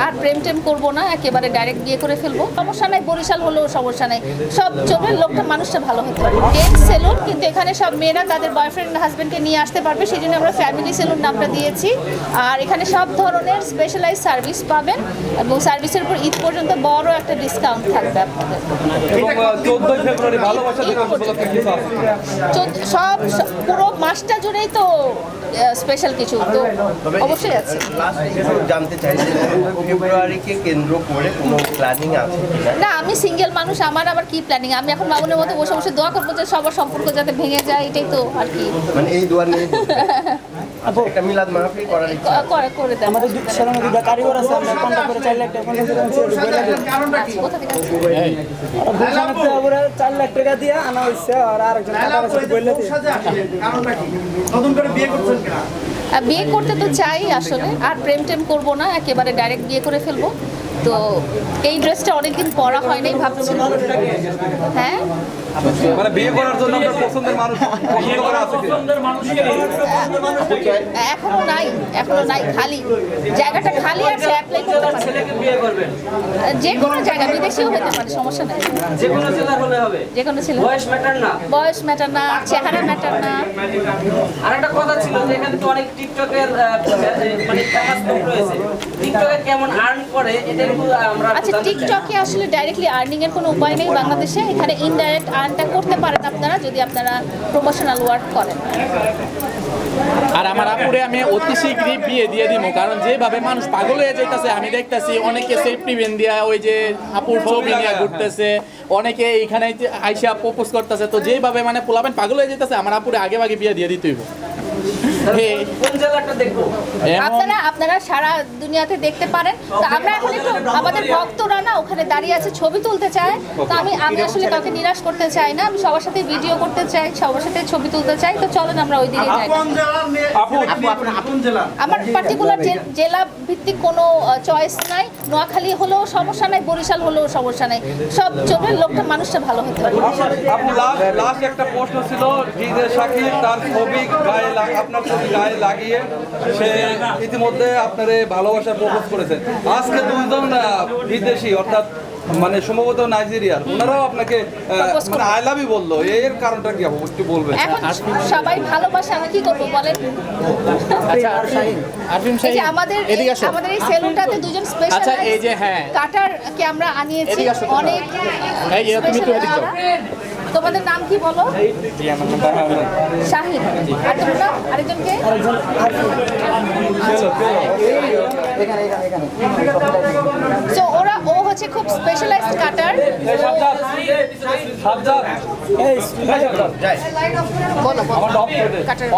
আর প্রেম টেম করব না একেবারে ডাইরেক্ট বিয়ে করে ফেলব। সমস্যা নাই বরিশাল হলেও সমস্যা নাই। সব চলবে লোকটা মানুষটা ভালো হতে পারে। সেলুন কিন্তু এখানে সব মেয়েরা তাদের বয়ফ্রেন্ড হাজবেন্ডকে নিয়ে আসতে পারবে সেই জন্য আমরা ফ্যামিলি সেলুন নামটা দিয়েছি। আর এখানে সব ধরনের স্পেশালাইজ সার্ভিস পাবেন এবং সার্ভিসের উপর ঈদ পর্যন্ত বড় একটা ডিসকাউন্ট থাকবে আপনাদের। সব পুরো মাসটা জুড়েই তো স্পেশাল কিছু তো অবশ্যই আছে। জানতে চাই যে ফেব্রুয়ারিকে কেন্দ্র করে কোনো প্ল্যানিং আছে না আমি সিঙ্গেল মানুষ আমার আবার কি প্ল্যানিং আমি এখন মামুনের মতো বসে বসে দোয়া করব যে সবার সম্পর্ক যাতে ভেঙে যায় এটাই তো আর কি। মানে এই দোয়া নিয়ে আচ্ছা, একটা মিলাদ মাহফিল করার ইচ্ছা করে করে দেন। আমাদের সেরকম দুটো কারিগর আছে আমরা কন্ট্যাক্ট করে চার লাখ টাকা কোথা থেকে আসছে? চার লাখ টাকা দিয়ে আনা আর আরেকজন কাকার আছে নতুন করে বিয়ে করছেন কিনা? আর বিয়ে করতে তো চাই আসলে আর প্রেম টেম করব না একেবারে ডাইরেক্ট বিয়ে করে ফেলব। তো এই ড্রেসটা অনেকদিন পরা হয়নি ভাবছি। হ্যাঁ? মানে বিয়ে করার জন্য আপনার পছন্দের মানুষ পছন্দ করা আছে এখনও নাই এখনও নাই খালি। জায়গাটা খালি আছে অ্যাপ্লাই করতে পারেন ছেলেকে বিয়ে করবেন। যে কোনো জায়গা বিদেশিও হতে পারে সমস্যা নেই। যে কোনো জেলার হলে হবে। যে কোনো ছেলে বয়স ম্যাটার না। বয়স ম্যাটার না চেহারা ম্যাটার না। আর একটা কথা ছিল এখানে তো অনেক টিকটকের মানে ফেমাস লোক রয়েছে। টিকটকে কেমন আর্ন করে এটা একটু আমরা আচ্ছা টিকটকে আসলে ডাইরেক্টলি আর্নিং এর কোনো উপায় নেই বাংলাদেশে। এখানে ইনডাইরেক্ট আর্নটা করতে পারেন আপনারা যদি আপনারা প্রমোশনাল ওয়ার্ক করেন। আর আমার আপুরে আমি অতি শীঘ্রই বিয়ে দিয়ে দিব কারণ যেভাবে মানুষ পাগল হয়ে যাইতেছে আমি দেখতাছি অনেকে সেফটি বেন দিয়া ওই যে আপুর ছবি নিয়ে ঘুরতেছে অনেকে এইখানে আইসা প্রপোজ করতেছে। তো যেভাবে মানে পোলাবেন পাগল হয়ে যাইতেছে আমার আপুরে আগে ভাগে বিয়ে দিয়ে দিতেই আপনারা আপনারা সারা দুনিয়াতে দেখতে পারেন। তো আমরা এখন একটু আমাদের ভক্তরা না ওখানে দাঁড়িয়ে আছে ছবি তুলতে চায়। তো আমি আমি আসলে কাউকে নিরাশ করতে চাই না। আমি সবার সাথে ভিডিও করতে চাই সবার সাথে ছবি তুলতে চাই। তো চলেন আমরা ওই দিকে যাই। আমার পার্টিকুলার জেলা ভিত্তিক কোনো চয়েস নাই। নোয়াখালী হলেও সমস্যা নাই বরিশাল হলেও সমস্যা নাই। সব চলবে লোকটা মানুষটা ভালো হতে পারে। আপু লাস্ট লাস্ট একটা প্রশ্ন ছিল ডিজে শাকিব তার ছবি গায়ে আপনার গায়ে লাগিয়ে সে ইতিমধ্যে আপনারে ভালোবাসা প্রপোজ করেছে। আজকে দুইজন আহ, বিদেশি অর্থাৎ মানে সম্ভবত নাইজেরিয়ার ওনারাও আপনাকে মানে আই লাভ ইউ বলল। এর কারণটা কি আপু? একটু বলবেন। এখন সবাই ভালোবাসে আমি কি করব বলেন? আচ্ছা আরফিন এই যে আমাদের আমাদের এই সেলুনটাতে দুজন স্পেশাল আচ্ছা, এই যে হ্যাঁ। কাটার কে আমরা আনিয়েছি। অনেক এই যে তুমি একটু এদিকে তোমাদের নাম কি বলো? শাহিন। আর তোমরা আরেকজনকে? ওরা ও হচ্ছে খুব স্পেশালাইজড বলো বলো। কাটার